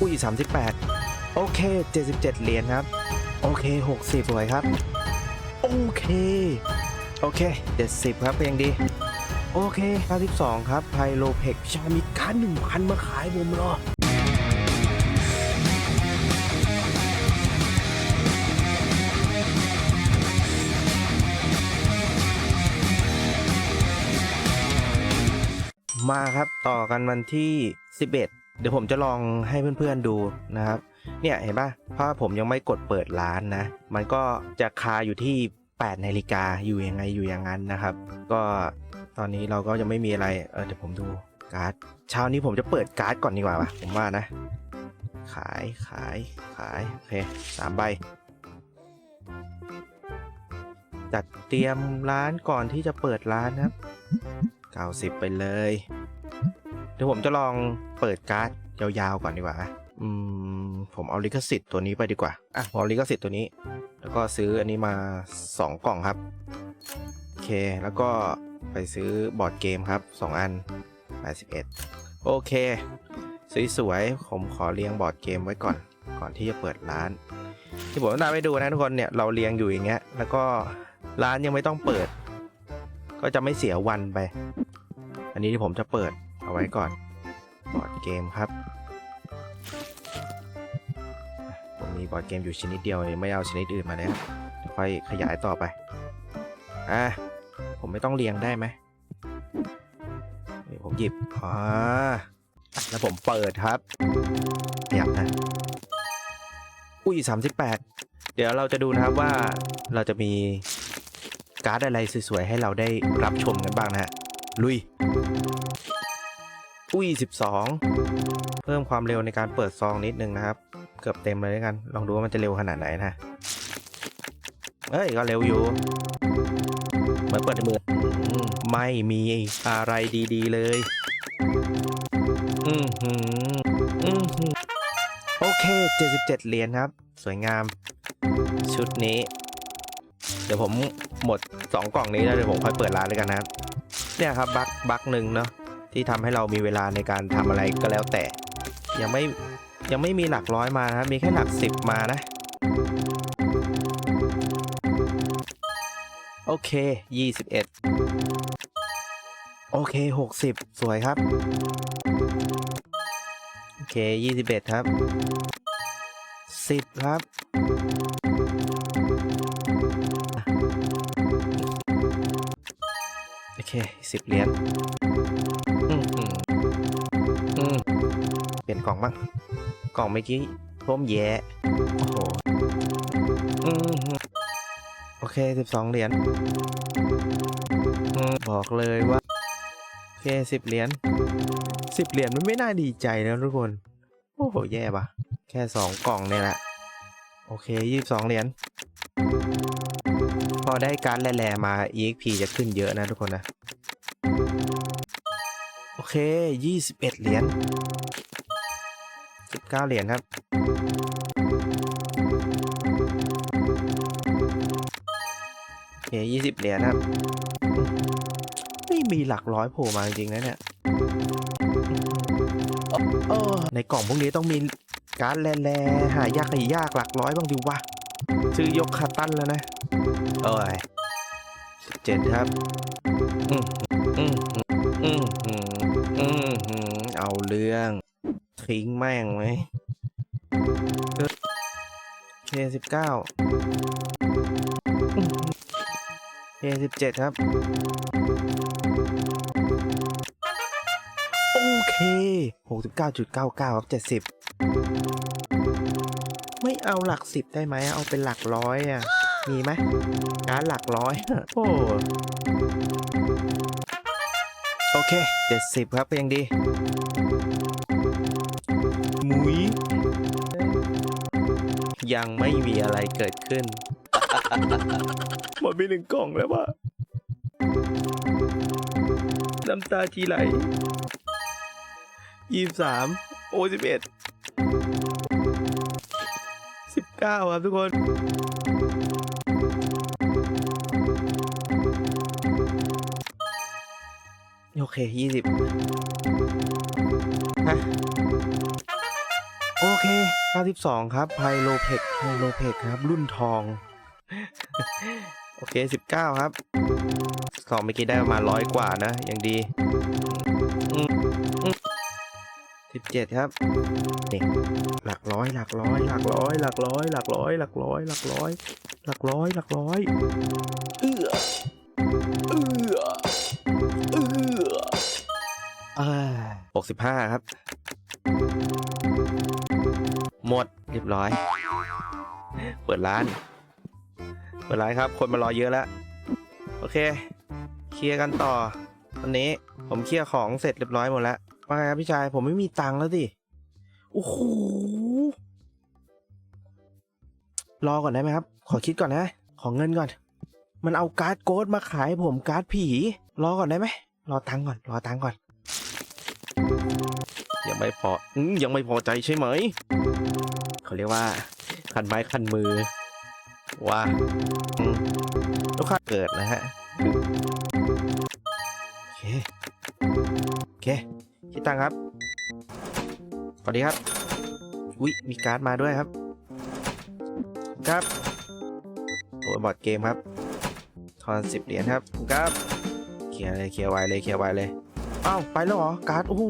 อุ้ย38 โอเค 77 เหรียญครับ โอเค 60สวยครับ โอเค โอเค 70 ครับก็ยังดี โอเค 92 ครับไพโลเพกชามีการหนึ่งพันมาขายผมเหรอมาครับต่อกันวันที่ 11 เดี๋ยวผมจะลองให้เพื่อนๆดูนะครับ เนี่ยเห็นป่ะเพราะผมยังไม่กดเปิดร้านนะ มันก็จะคาอยู่ที่8นาฬิกาอยู่ยังไงอยู่อย่างนั้นนะครับ ก็ตอนนี้เราก็ยังไม่มีอะไร เออเดี๋ยวผมดูการ์ด เช้านี้ผมจะเปิดการ์ดก่อนดีกว่าป่ะผมว่านะ ขายขายขายโอเคสามใบ จัดเตรียมร้านก่อนที่จะเปิดร้านนะครับ 90 ไปเลย ดี๋ยวผมจะลองเปิดการ์ดยาวๆก่อนดีกว่าอืมผมเอาลิขสิทธิ์ตัวนี้ไปดีกว่าอะผมเอาลิขสิทธิ์ตัวนี้ แล้วก็ซื้ออันนี้มา 2 กล่องครับโอเคแล้วก็ไปซื้อบอร์ดเกมครับ 2 อัน 81 โอเค สวยๆผมขอเรียงบอร์ดเกมไว้ก่อน ก่อนที่จะเปิดร้าน ที่ผมต้องกาไปดูนะทุกคนเนี่ยเราเรียงอยู่อย่างเงี้ยแล้วก็ร้านยังไม่ต้องเปิด ก็จะไม่เสียวันไป อันนี้ที่ผมจะเปิด เอาไว้ก่อนบอร์ดเกมครับผมมีบอร์ดเกมอยู่ชนิดเดียวเลยไม่เอาชนิดอื่นมาเลยครับเดี๋ยวค่อยขยายต่อไปอะผมไม่ต้องเรียงได้ไหมนี่ผมหยิบอ่าแล้วผมเปิดครับขยับนะอุ้ย38เดี๋ยวเราจะดูนะครับว่าเราจะมีการ์ดอะไรสวยๆให้เราได้รับชมกันบ้างนะฮะลุย อุ้ย 12 เพิ่มความเร็วในการเปิดซองนิดนึงนะครับ เกือบเต็มเลยด้วยกัน ลองดูว่ามันจะเร็วขนาดไหนนะเอ้ย ก็เร็วอยู่เหมือนเปิดในมือไม่มีอะไรดีๆเลย อือหืออือหือโอเค 77 เหรียญครับ สวยงาม ชุดนี้ เดี๋ยวผมหมด 2 กล่องนี้แล้วเดี๋ยวผมค่อยเปิดร้านเลยกันนะครับเนี่ยครับบั๊กบั๊กหนึ่งเนาะ ที่ทำให้เรามีเวลาในการทำอะไรก็แล้วแต่ ยังไม่ยังไม่มีหลักร้อยมานะครับมีแค่หลักสิบมานะ โอเค 21 โอเค 60 สวยครับ โอเค 21 ครับ 10 ครับ โอเค 10 เหรียญ ลี่ยนกล่องบ้างกล่องเมื่อกี้ท่วมแย่โอ้โหโอืมอืมโอเค12เหรียญบอกเลยว่า โอเค10เหรียญ10เหรียญมันไม่น่าดีใจนะทุกคน โอ้โห แย่ปะแค่2กล่องเนี่ยแหละ โอเค22เหรียญพอได้การแร่มา EXP จะขึ้นเยอะนะทุกคนนะ โอเค21เหรียญ 19เหรียญครับ โอเค20 เหรียญครับ ไม่มีหลักร้อยโผล่มาจริงๆนะเนี่ยเออในกล่องพวกนี้ต้องมีการ์ดแร่ๆหายากหายากหลักร้อยบ้างดิวะซื้อยกคาตันแล้วนะโอ้ยสิบเจ็ดครับอืมอืมอืมอืมอืมอืมเอาเรื่อง ทิ้งแม่งไหมเคสิบเก้าเคสิบเจ็ดครับ โอเคหกสิบเก้าจุดเก้าเก้าครับเจ็ดสิบไม่เอาหลักสิบได้ไหม เอาเป็นหลักร้อยอะ มีไหมการหลักร้อยโอ้โอเคเจ็ดสิบครับยังดี ยังไม่มีอะไรเกิดขึ้น หมดไปหนึ่งกล่องแล้วว่ะน้ำตาจีไหลยี่สามโอสิบเอ็ดสิบเก้าครับทุกคนโอเคยี่สิบฮะโอเค 92 ครับไพโลเพกไพโลเพกครับ รุ่นทอง โอเค 19 ครับสองเมื่อกี้ได้ประมาณร้อยกว่านะยังดีอืมอืม17ครับนี่หลักร้อย หลักร้อย หลักร้อย หลักร้อย หลักร้อย หลักร้อย หลักร้อย หลักร้อย หลักร้อย เอื้อ เอื้อ เอื้ออ่า65ครับ หมดเรียบร้อย เปิดร้าน เปิดร้านครับ คนมารอเยอะแล้ว โอเค เคลียร์กันต่อวันนี้ผมเคลียร์ของเสร็จเรียบร้อยหมดแล้วว่าไงครับพี่ชาย ผมไม่มีตังค์แล้วสิโอ้โหรอก่อนได้ไหมครับ ขอคิดก่อนนะ ขอเงินก่อน มันเอาการ์ดโกดมาขายผมการ์ดผี รอก่อนได้ไหม รอตังค์ก่อน รอตังค์ก่อน ยังไม่พออยังไม่พอใจใช่ไหม เขาเรียกว่า คันไม้คันมือ ว่าลูกค้าเกิดนะฮะ โอเค โอเคคิดตังครับสวัสดีครับ อุ๊ยมีการ์ดมาด้วยครับ ครับโอ้ยบอร์ดเกมครับ ทอนสิบเหรียญครับ ครับ เคลียร์เลยเคลียร์ไวเลยเคลียร์ไวเลย อ้าว ไปแล้วเหรอ การ์ด โอ้โห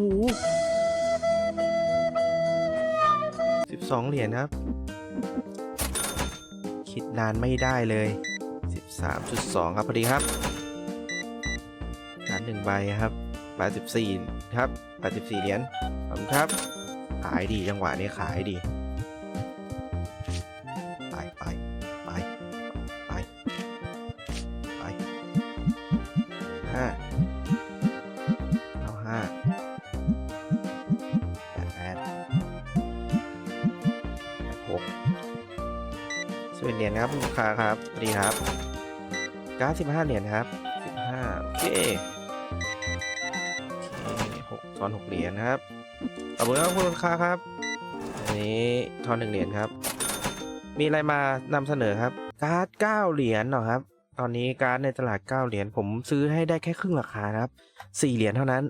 สองเหรียญครับ คิดนานไม่ได้เลย 13.2 ครับพอดีครับการดหนึ่งใบครับ84ครับ84เหรียญขอบคุณครับ ขายดีจังหวะนี้ขายดี ครับลูกค้าครับสวัสดีครับการ์ดสิบห้าเหรียญครับสิบห้าโอเคโอเคหกทอนหกเหรียญครับขอบคุณครับคุณลูกค้าครับอันนี้ทอนหนึ่งเหรียญครับ มีอะไรมานำเสนอครับ การ์ดเก้าเหรียญเหรอครับ ตอนนี้การ์ดในตลาดเก้าเหรียญผมซื้อให้ได้แค่ครึ่งราคาครับสี่เหรียญเท่านั้น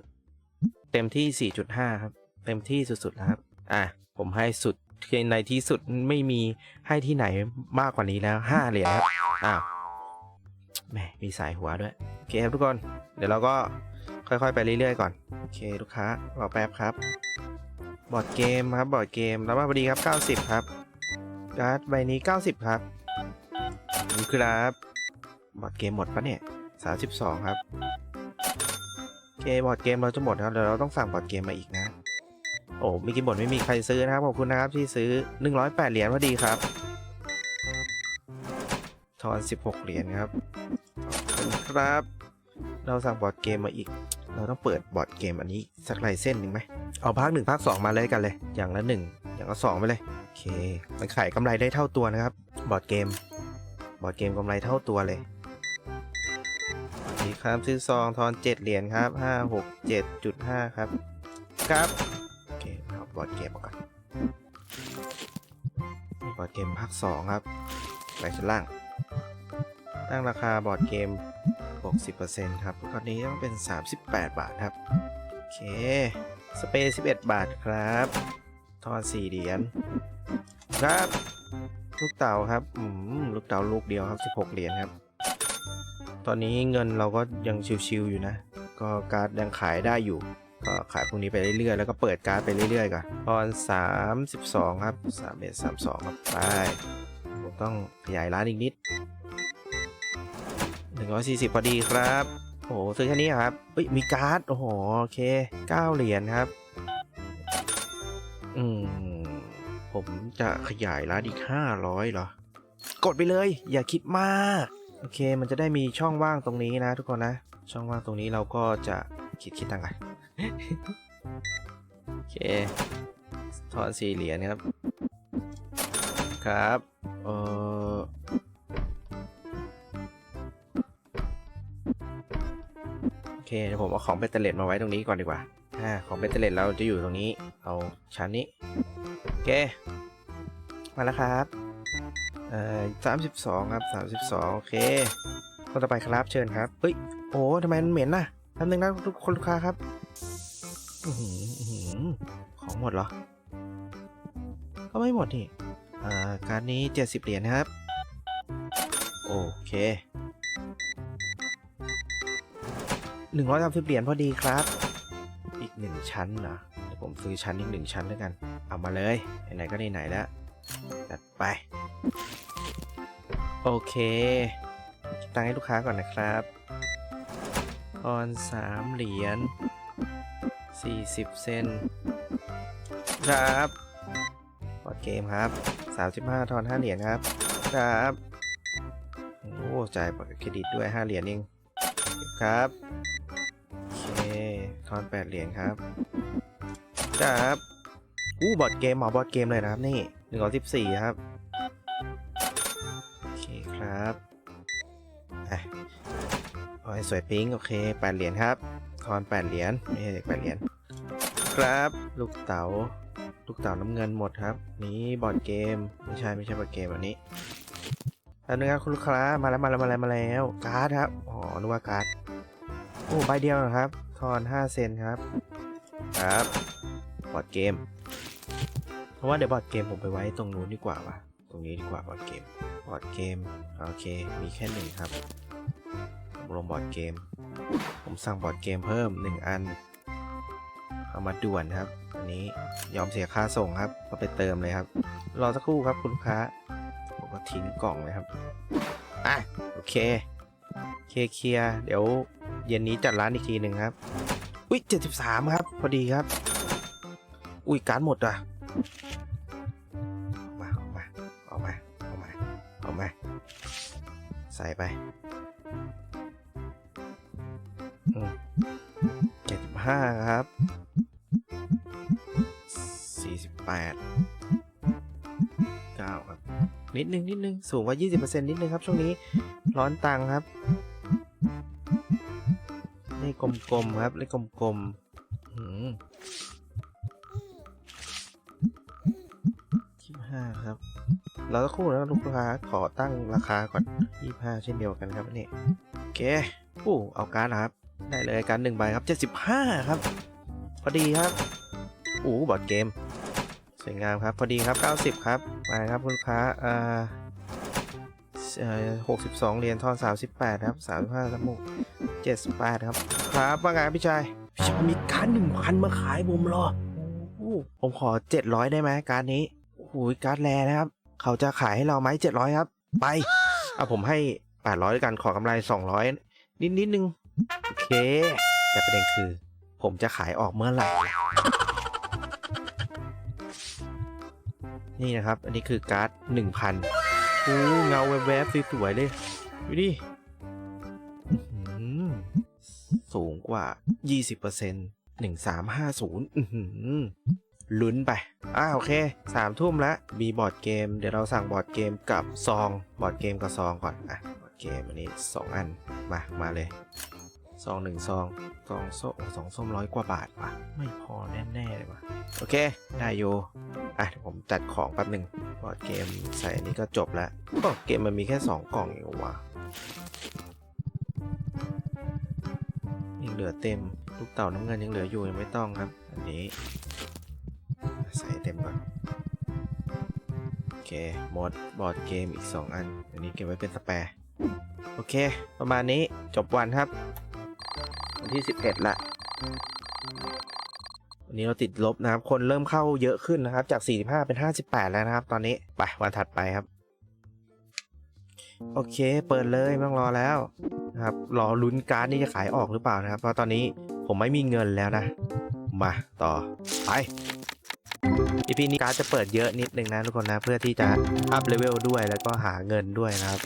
เต็มที่สี่จุดห้าครับ เต็มที่สุดๆแล้วครับ อะผมให้สุด ในที่สุดไม่มีให้ที่ไหนมากกว่านี้แล้วห้าเหรียญครับอ้าวแหมมีสายหัวด้วย โอเคครับทุกคน เดี๋ยวเราก็ค่อยๆ ไปเรื่อยๆ ก่อน โอเคลูกค้ารอแป๊บครับ บอร์ดเกมครับ บอร์ดเกมแล้วมาพอดีครับ 90 ครับการ์ดใบนี้ 90 ครับขอบคุณครับ บอร์ดเกมหมดปะเนี่ย 32 ครับโอเคบอร์ดเกมเราจะหมดครับเดี๋ยวเราต้องสั่งบอร์ดเกมมาอีกนะ โอ้มีกี่บทไม่มีใครซื้อนะครับขอบคุณนะครับที่ซื้อ 108 เหรียญพอดีครับ ทอน 16 เหรียญครับขอบคุณครับ เราสั่งบอร์ดเกมมาอีก เราต้องเปิดบอร์ดเกมอันนี้สักลายเส้นหนึ่งไหมเอาภาคหนึ่งภาคสองมาเลยกันเลย อย่างละหนึ่งอย่างละสองไปเลยโอเคมันขายกำไรได้เท่าตัวนะครับ บอร์ดเกม บอร์ดเกมกำไรเท่าตัวเลยนี่ครับซื้อซองทอนเจ็ดเหรียญครับห้าหกเจ็ดจุดห้าครับ ครับ บอร์ดเกมมาก่อนบอร์ดเกมภาคสองครับไปชั้นล่าง ตั้งราคาบอร์ดเกมบวก10%ครับตอนนี้ต้องเป็น 38 บาทครับ โอเค สเปรย์11 บาทครับ ทอน4เหรียญครับ ลูกเต่าครับ อืม ลูกเต่าลูกเดียวครับ 16 เหรียญครับ ตอนนี้เงินเราก็ยังชิวๆอยู่นะ ก็การ์ดยังขายได้อยู่ ก็ขายพวกนี้ไปเรื่อยๆ แล้วก็เปิดการ์ดไปเรื่อยๆก่อนตอน32 ครับ3เอ็ด32 ครับ ไป ผมต้องขยายร้านอีกนิด 140 พอดีครับ โอ้โห ซื้อแค่นี้เหรอครับเฮ้ย มีการ์ด โอ้โห โอเค 9 เหรียญครับ อืม ผมจะขยายร้านอีก 500 เหรอ กดไปเลย อย่าคิดมาก โอเค มันจะได้มีช่องว่างตรงนี้นะทุกคนนะ ช่องว่างตรงนี้เราก็จะ คิดคิดตังค์กันโอเคทอนสี่เหรียญครับ ครับ เออโอเคเดี๋ยวผมเอาของเบตเตอร์เลตมาไว้ตรงนี้ก่อนดีกว่าอ่าของเบตเตอร์เลตเราจะอยู่ตรงนี้ เอาชั้นนี้ โอเค มาแล้วครับ เอ่อสามสิบสองครับสามสิบสองโอเคคนต่อไปครับเชิญครับ เฮ้ย โอ้ทำไมมันเหม็นน่ะ ป๊บนึงนะทุกคนลูกค้าครับของหมดเหรอ ก็ไม่หมดนี่อ่าการนี้ 70 เหรียญครับ โอเค130เหรียญพอดีครับ อีกหนึ่งชั้นเหรอเดี๋ยวผมซื้อชั้นอีกหนึ่งชั้นแล้วกัน เอามาเลย ไหนๆก็ไหนๆแล้วจัดไป โอเคคิดตังให้ลูกค้าก่อนนะครับ ทอนสามเหรียญ40เซนครับบอดเกมครับ35ทอน5เหรียญครับ ครับโอ้จ่ายบัตรเครดิตด้วย5เหรียญเองครับโอเคทอน8เหรียญครับครับอู้บอร์ดเกมหมอบอร์ดเกมเลยนะครับนี่หนึ่งร้อยสิบสี่ครับ สวยปิ๊งโอเคแปดเหรียญครับทอนแปดเหรียญไม่ใช่แปดเหรียญครับ ลูกเต๋าลูกเต๋าน้ำเงินหมดครับ นี้บอร์ดเกม ไม่ใช่ไม่ใช่บอร์ดเกมอันนี้แล้วนึงครับคุณลูกค้ามาแล้วมาแล้วมาแล้วมาแล้วการ์ดครับอ๋อนึกว่าการ์ดโอ้ใบเดียวนะครับทอน5เซนครับ ครับบอร์ดเกม เพราะว่าเดี๋ยวบอร์ดเกมผมไปไว้ตรงนู้นดีกว่าวะตรงนี้ดีกว่าบอร์ดเกมบอร์ดเกมโอเคมีแค่หนึ่งครับ ลงบอร์ดเกม ผมสั่งบอร์ดเกมเพิ่ม 1 อัน เอามาด่วนครับ อันนี้ยอมเสียค่าส่งครับก็ไปเติมเลยครับ รอสักครู่ครับคุณลูกค้า ผมก็ทิ้งกล่องเลยครับ อะ โอเค เคเคลียร์เดี๋ยวเย็นนี้จัดร้านอีกทีหนึ่งครับ อุ้ย73 ครับ พอดีครับ อุ้ยการหมดอะเอามาเอามาเอามาเอามาเอามา ใส่ไป อืม75ครับ48 9ครับ นิดนึงนิดนึง สูงกว่า20%นิดนึงครับ ช่วงนี้ร้อนตังครับ เลขกลมๆครับ เลขกลมๆหืมยี่ห้าครับเราสักครู่นะลูกค้าขอตั้งราคาก่อนยี่ห้าเช่นเดียวกันครับนี่โอเคอู้เอาการครับ เลยการหนึ่งใบครับเจ็ดสิบห้าครับ พอดีครับอู้บอดเกม สวยงามครับ พอดีครับ 90 ครับมาครับคุณค้าอ่าเอ่อ62เหรียญทอน38ครับ35สมุก78ครับ ครับว่าไงพี่ชายพี่ชายมีการหนึ่งพันมาขายผมเหรอโอ้โหผมขอ700ได้ไหมการนี้โอ้โหการดแรนะครับ เขาจะขายให้เราไหม700ครับ ไปเอาผมให้800ด้วยกันขอกำไร200นิดนิดนึง แต่ประเด็นคือ ผมจะขายออกเมื่อไหร่ นี่นะครับ อันนี้คือการ์ดหนึ่งพันโอ้เงาแวบๆสวยๆเลย ดูดิสูงกว่า 20% 1350อื้อหือลุ้นไปอ่าโอเคสามทุ่มแล้ว มีบอร์ดเกม เดี๋ยวเราสั่งบอร์ดเกมกับซอง บอร์ดเกมกับซองก่อน อะ บอร์ดเกมอันนี้ 2 อัน มา มาเลย ซองหนึ่งซองซองส้มสองส้มร้อยกว่าบาทว่ะ ไม่พอแน่ๆเลยว่ะ โอเค ได้อยู่อะเดี๋ยวผมจัดของแป๊บหนึ่งบอร์ดเกมใส่อันนี้ก็จบแล้วก็เกมมันมีแค่ 2 กล่องเองว่ะยังเหลือเต็ม ลูกเต่าน้ำเงินยังเหลืออยู่ยังไม่ต้องครับ อันนี้ ใส่เต็มก่อนโอเคหมดบอร์ดเกมอีก 2 อัน อันนี้เก็บไว้เป็นสแปร์ โอเค ประมาณนี้จบวันครับ วันที่11ละวันนี้เราติดลบนะครับ คนเริ่มเข้าเยอะขึ้นนะครับ จาก 45 เป็น 58 แล้วนะครับ ตอนนี้ ไป วันถัดไปครับ โอเค เปิดเลยไม่ต้องรอแล้วนะครับ รอลุ้นการ์ดนี่จะขายออกหรือเปล่านะครับ เพราะตอนนี้ผมไม่มีเงินแล้วนะ มาต่อ ไปอีพีนี้การ์ดจะเปิดเยอะนิดนึงนะทุกคนนะ เพื่อที่จะอัพเลเวลด้วยแล้วก็หาเงินด้วยนะครับ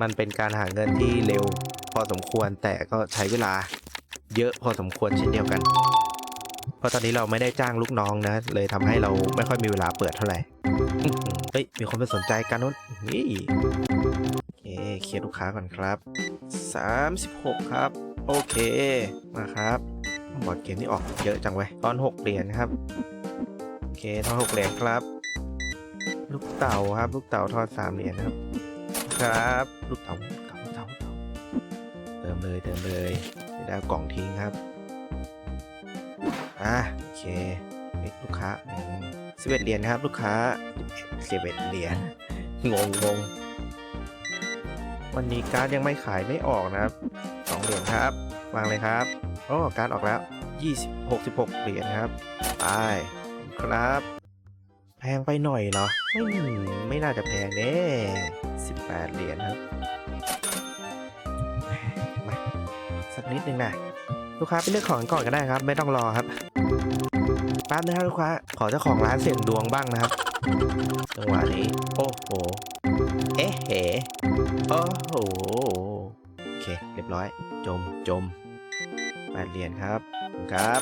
มันเป็นการหาเงินที่เร็วพอสมควรแต่ก็ใช้เวลา เยอะพอสมควรเช่นเดียวกัน เพราะตอนนี้เราไม่ได้จ้างลูกน้องนะ เลยทำให้เราไม่ค่อยมีเวลาเปิดเท่าไหร่เฮ้ย มีคนไปสนใจกันนู้นนี่โอเคเคลียร์ลูกค้าก่อนครับ 36 ครับ โอเค มาครับ บอร์ดเกมนี่ออกเยอะจังเว้ยตอน 6 เหรียญครับ โอเคทอน6เหรียญครับ ลูกเต่าครับ ลูกเต่าทอน3เหรียญครับ ครับ ลูกเต่าเต่าลูกเต่าลูกเต่าเติมเลยเติมเลย เดี๋ยวได้เอากล่องทิ้งครับ อะโอเคลูกค้าสิบเอ็ดเหรียญครับ ลูกค้าสิบเอ็ดเหรียญงงงงวันนี้การ์ดยังไม่ขายไม่ออกนะครับสองเหรียญครับ วางเลยครับโอ้การ์ดออกแล้วยี่สิบหกสิบหกเหรียญครับไปครับ แพงไปหน่อยเหรอไม่ไม่น่าจะแพงเน่สิบแปดเหรียญครับ นิดนึงนะลูกค้าไปเลือกของก่อนก็ได้ครับ ไม่ต้องรอครับแป๊บนะครับลูกค้าขอเจ้าของร้านเสี่ยงดวงบ้างนะครับจังหวะนี้โอ้โหเอ๊ะเหโอ้โหโอเคเรียบร้อย จมจมแปดเหรียญครับขอบคุณครับ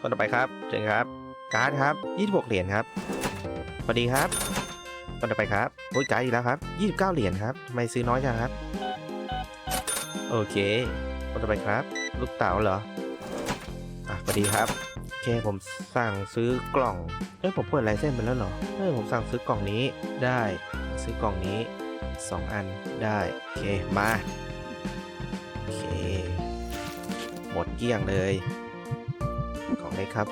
คนต่อไปครับเชิญครับ การ์ดครับ26เหรียญครับสวัสดีครับคนต่อไปครับโอ้ยการ์ดอีกแล้วครับ 29 เหรียญครับทำไมซื้อน้อยจังครับ โอเค คนต่อไปครับ ลูกเต๋าเหรอ อะสวัสดีครับ โอเคผมสั่งซื้อกล่อง เอ้ยผมเปิดลายเส้นไปแล้วเหรอ เออผมสั่งซื้อกล่องนี้ได้ ซื้อกล่องนี้ 2 อันได้ โอเค มา โอเค หมดเกลี้ยงเลยกล่องเล็กครับ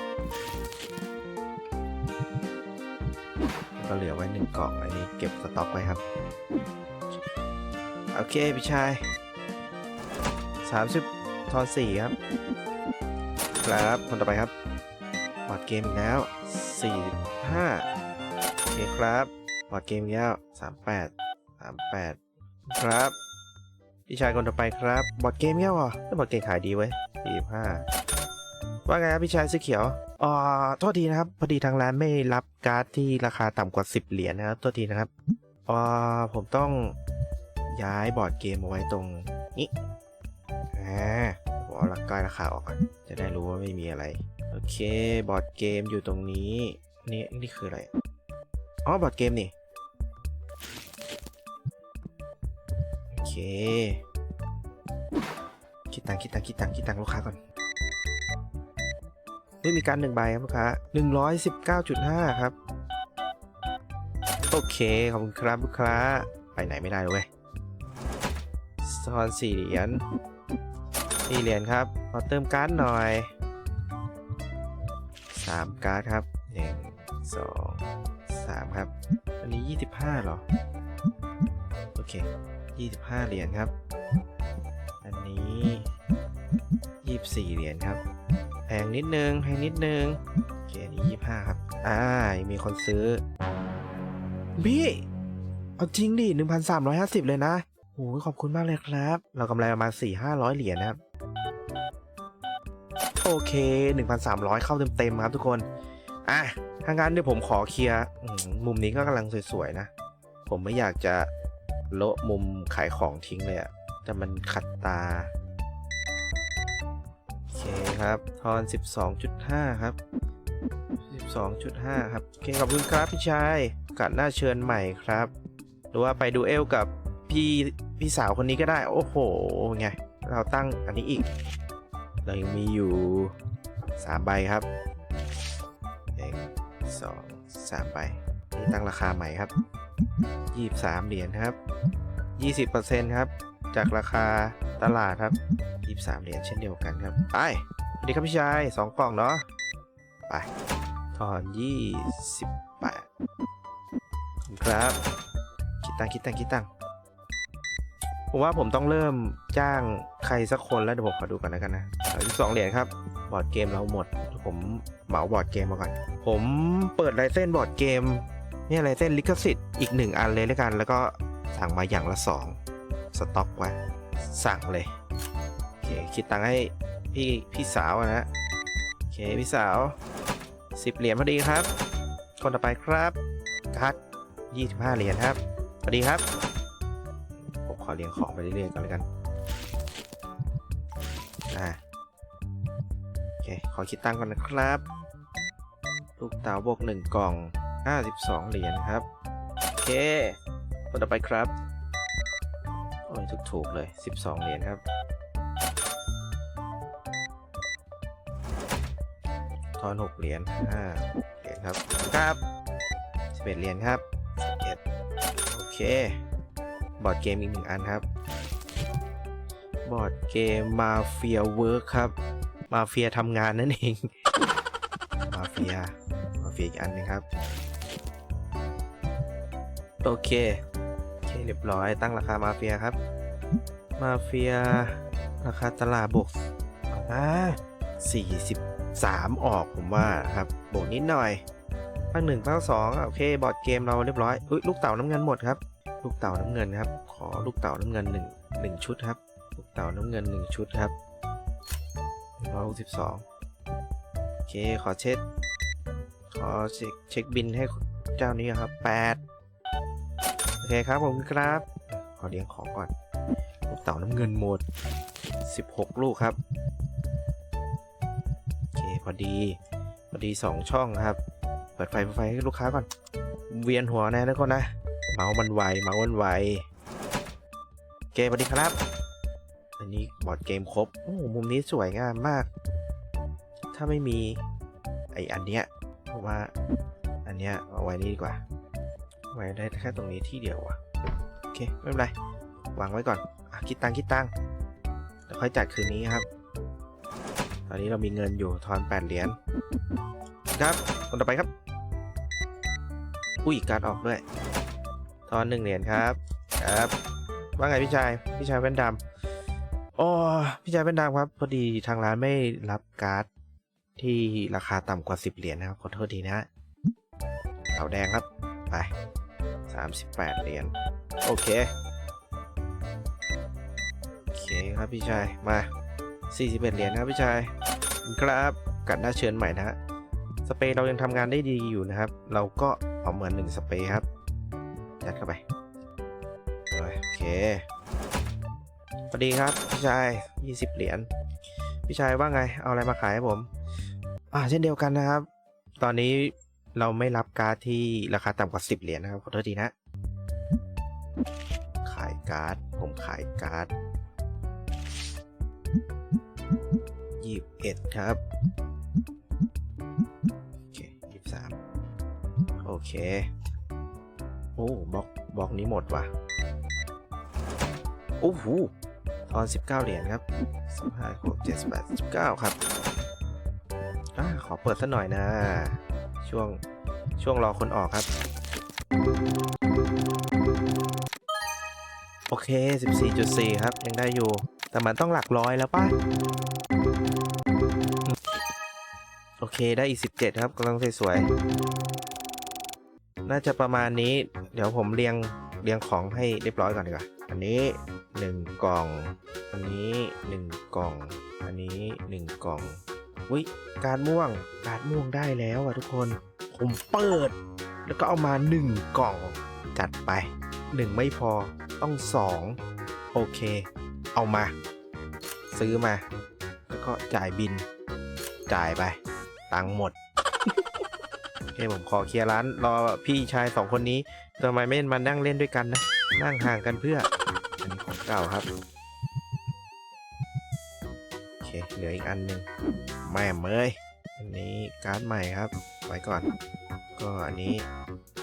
แล้วก็เหลือไว้หนึ่งกล่องอันนี้เก็บสต็อกไว้ครับ โอเคพี่ชาย สามสิบทอนสี่ครับ ครับคนต่อไปครับบอร์ดเกมอีกแล้วสี่ห้าโอเคครับบอร์ดเกมอีกแล้วสามแปดสามแปดครับพี่ชายคนต่อไปครับบอร์ดเกมอีกแล้วเหรอแล้วบอร์ดเกมขายดีเว้ยสี่ห้าว่าไงครับพี่ชายสื้อเขียวอ๋อโทษทีนะครับ พอดีทางร้านไม่รับการ์ดที่ราคาต่ำกว่า 10 เหรียญนะครับโทษทีนะครับอ๋อผมต้องย้ายบอร์ดเกมมาไว้ตรงนี้ อ่าผมเอาราคาราคาออกก่อนจะได้รู้ว่าไม่มีอะไร โอเค บอร์ดเกมอยู่ตรงนี้ นี่นี่คืออะไร อ๋อ บอร์ดเกมนี่ โอเค คิดตังคิดตังคิดตังคิดตังลูกค้าก่อนเฮ้ยมีการหนึ่งใบครับลูกค้าหนึ่งร้อยสิบเก้าจุดห้าครับ โอเค ขอบคุณครับลูกค้า ไปไหนไม่ได้เลยเว้ยซอนสี่เหรียญ สี่เหรียญครับขอเติมการ์ดหน่อยสามการ์ดครับหนึ่งสองสามครับ อันนี้ยี่สิบห้าหรอ โอเคยี่สิบห้าเหรียญครับ อันนี้ยี่สิบสี่เหรียญครับ แพงนิดนึง แพงนิดนึง โอเค อันนี้ยี่ห้าครับ อ่า มีคนซื้อ พี่ เอาจริงดิหนึ่งพันสามร้อยห้าสิบเลยนะ โอ้ขอบคุณมากเลยครับ เรากำไรประมาณสี่ห้าร้อยเหรียญนะครับ โอเค 1,300 เข้าเต็มๆครับทุกคน อะถ้างั้นเดี๋ยวผมขอเคลียร์มุมนี้ก็กำลังสวยๆนะ ผมไม่อยากจะโละมุมขายของทิ้งเลยอะแต่มันขัดตา โอเคครับ ทอน 12.5 ครับ 12.5 ครับ โอเค ขอบคุณครับพี่ชายกัดหน้าเชิญใหม่ครับ หรือว่าไปดูเอลกับ พี่พี่สาวคนนี้ก็ได้ โอ้โหไงเราตั้งอันนี้อีก เรายังมีอยู่3ใบครับหนึ่งสองสามใบนี่ตั้งราคาใหม่ครับ23เหรียญครับ20%ครับ จากราคาตลาดครับ23เหรียญเช่นเดียวกันครับ ไปสวัสดีครับพี่ชาย2กล่องเนาะไปทอน28ขอบคุณครับ คิดตังคิดตังคิดตัง ผมว่าผมต้องเริ่มจ้างใครสักคนแล้วเดี๋ยวผมขอดูก่อนแล้วกันนะอีกสองเหรียญครับ บอร์ดเกมเราหมด ผมเหมาบอร์ดเกมมาก่อน ผมเปิดลายเส้นบอร์ดเกมเนี่ยลายเส้นลิขสิทธิ์อีกหนึ่งอันเลยแล้วกัน แล้วก็สั่งมาอย่างละสองสต็อกไว้สั่งเลยโอเคคิดตังค์ให้พี่พี่สาวอะนะโอเคพี่สาวสิบเหรียญพอดีครับ คนต่อไปครับคัดยี่สิบห้าเหรียญครับสวัสดีครับ อเรียงของไปเรื่อยๆก่อนแล้วกันอ่าโอเคขอคิดตังค์ก่อนนะครับ ลูกเต๋าบวกหนึ่งกล่อง 52 เหรียญครับ โอเคคนต่อไปครับ โอ้ยถูกๆเลย 12 เหรียญครับ ทอน 6 เหรียญ5เหรียญครับ ครับ 11 เหรียญครับ11โอเค บอร์ดเกมอีกหนึ่งอันครับ บอร์ดเกมมาเฟียเวิร์คครับ มาเฟียทำงานนั่นเอง มาเฟีย มาเฟียอีกอันหนึงครับ โอเคโอเคเรียบร้อยตั้งราคามาเฟียครับ มาเฟีย ราคาตลาดบวกอ่า43ออกผมว่าครับบวกนิดหน่อยภาคหนึ่งภาคสองโอเค บอร์ดเกมเราเรียบร้อยอุ้ยลูกเต่าน้ำเงินหมดครับ ลูกเต่าน้ำเงินครับ ขอลูกเต่าน้ำเงินหนึ่งหนึ่งชุดครับ ลูกเต่าน้ำเงินหนึ่งชุดครับร้อยหกสิบสองโอเค ขอเช็ค ขอเช็คเช็คบินให้เจ้านี้ครับแปดโอเคครับผมครับ ขอเลี้ยงของก่อน ลูกเต่าน้ำเงินหมด 16 ลูกครับ โอเค พอดี พอดี 2 ช่องครับ เปิดไฟเปิดไฟให้ลูกค้าก่อน เวียนหัวแน่นะคนนะ เมาส์มันไวเมาส์มันไวโอเคสวัสดีครับ อันนี้บอร์ดเกมครบโอ้มุมนี้สวยงามมาก ถ้าไม่มีไออันเนี้ยเพราะว่าอันเนี้ยเอาไว้นี่ดีกว่า ไว้ได้แค่ตรงนี้ที่เดียวอะโอเคไม่เป็นไรวางไว้ก่อนอคิดตังคิดตังแล้วค่อยจัดคืนนี้ครับ ตอนนี้เรามีเงินอยู่ทอน8เหรียญครับคนต่อไปครับอุ้ยการออกด้วย ทอนหนึ่งเหรียญครับ ครับ ว่าไงพี่ชาย พี่ชายแว่นดำโอ้พี่ชายแว่นดำครับ พอดีทางร้านไม่รับการ์ดที่ราคาต่ำกว่า10เหรียญนะครับ ขอโทษทีนะเต่าแดงครับ ไป38เหรียญ โอเค โอเคครับพี่ชาย มา41เหรียญครับพี่ชาย ครับกัดหน้าเชิญใหม่นะฮะ สเปรย์เรายังทำงานได้ดีอยู่นะครับ เราก็เอาเหมือนหนึ่งสเปรย์ครับ ยัดเข้าไปโอเคสวัสดีครับ พี่ชาย 20 เหรียญ พี่ชายว่าไง เอาอะไรมาขายให้ผม อ่า เช่นเดียวกันนะครับ ตอนนี้เราไม่รับการ์ดที่ราคาต่ำกว่า 10 เหรียญนะครับ ขอโทษทีนะ ขายการ์ด ผมขายการ์ดยี่สิบเอ็ดครับ โอเคยี่สิบสามโอเค อ้บล็อกบล็อกนี้หมดว่ะโอ้โหทอนสิบเก้าเหรียญครับสิบห้าหกเจ็ดแปดสิบเก้าครับอ่าขอเปิดสักหน่อยนะ ช่วงช่วงรอคนออกครับ โอเค 14.4 ครับ ยังได้อยู่ แต่มันต้องหลักร้อยแล้วป่ะ โอเคได้อีก 17 ครับกำลังสวยๆน่าจะประมาณนี้ เดี๋ยวผมเรียงเรียงของให้เรียบร้อยก่อนดีกว่า อันนี้ 1 กล่อง อันนี้ 1 กล่อง อันนี้ 1 กล่องอุ้ยการม่วง การม่วงได้แล้วอะทุกคน ผมเปิด แล้วก็เอามา 1 กล่อง จัดไป 1 ไม่พอต้อง 2 โอเค เอามา ซื้อมา แล้วก็จ่ายบิน จ่ายไป ตังหมด โอเคผมขอเคลียร์ร้านรอพี่ชายสองคนนี้ทำไมไม่มานั่งเล่นด้วยกันนะ นั่งห่างกันเพื่อ อันนี้ของเก่าครับ โอเค เหลืออีกอันหนึ่งแม่เมยอันนี้การ์ดใหม่ครับ ไว้ก่อน ก็อันนี้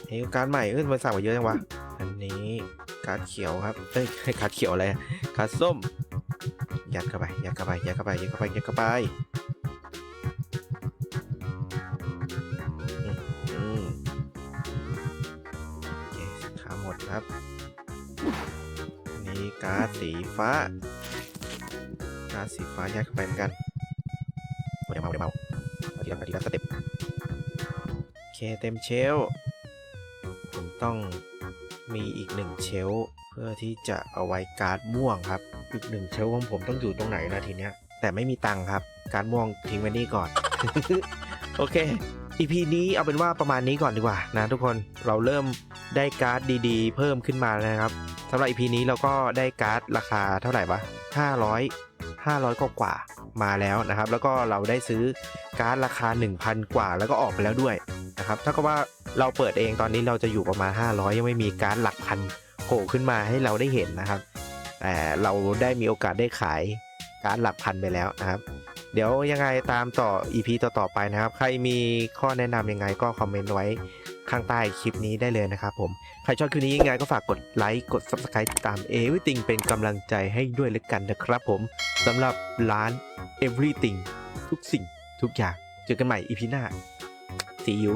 อันนี้การ์ดใหม่ เอ้ยมันสั่งมาเยอะจังวะ อันนี้การ์ดเขียวครับ เอ้ยการ์ดเขียวอะไร การ์ดส้ม ยัดเข้าไป ยัดเข้าไป ยัดเข้าไป ยัดเข้าไป ยัดเข้าไป มดครับอันนี้การ์ดสีฟ้า การ์ดสีฟ้าแยัดเข้าไปเหมือนกันเดี๋ยวเมาเดี๋ยวเมาเอาทีละเอาทีละสเต็ปโอเคเต็มเชลผมต้องมีอีกหนึ่งเชลเพื่อที่จะเอาไว้การ์ดม่วงครับ อีกหนึ่งเชลของผมต้องอยู่ตรงไหนนะทีเนี้ย แต่ไม่มีตังค์ครับ การ์ดม่วงทิ้งไว้นี่ก่อน โอเค EP นี้เอาเป็นว่าประมาณนี้ก่อนดีกว่านะทุกคนเราเริ่ม ได้การ์ดดีๆ เพิ่มขึ้นมาแล้วนะครับสำหรับ EP นี้เราก็ได้การ์ดราคาเท่าไหร่ปะ500 500กว่ากว่ามาแล้วนะครับ แล้วก็เราได้ซื้อการ์ดราคา 1,000 กว่า แล้วก็ออกไปแล้วด้วยนะครับถ้ากับว่าเราเปิดเองตอนนี้เราจะอยู่ประมาณ 500 ยังไม่มีการ์ดหลักพันโผล่ขึ้นมาให้เราได้เห็นนะครับแต่เราได้มีโอกาสได้ขายการ์ดหลักพันไปแล้วนะครับ เดี๋ยวยังไงตามต่อ EP ต่อๆไปนะครับ ใครมีข้อแนะนำยังไงก็คอมเมนต์ไว้ ข้างใต้คลิปนี้ได้เลยนะครับผม ใครชอบคลิปนี้ยังไงก็ฝากกดไลค์ กด Subscribe ติดตาม Everything เป็นกำลังใจให้ด้วยแล้วกันนะครับผมสำหรับร้าน Everything ทุกสิ่งทุกอย่าง เจอกันใหม่ EP หน้า See you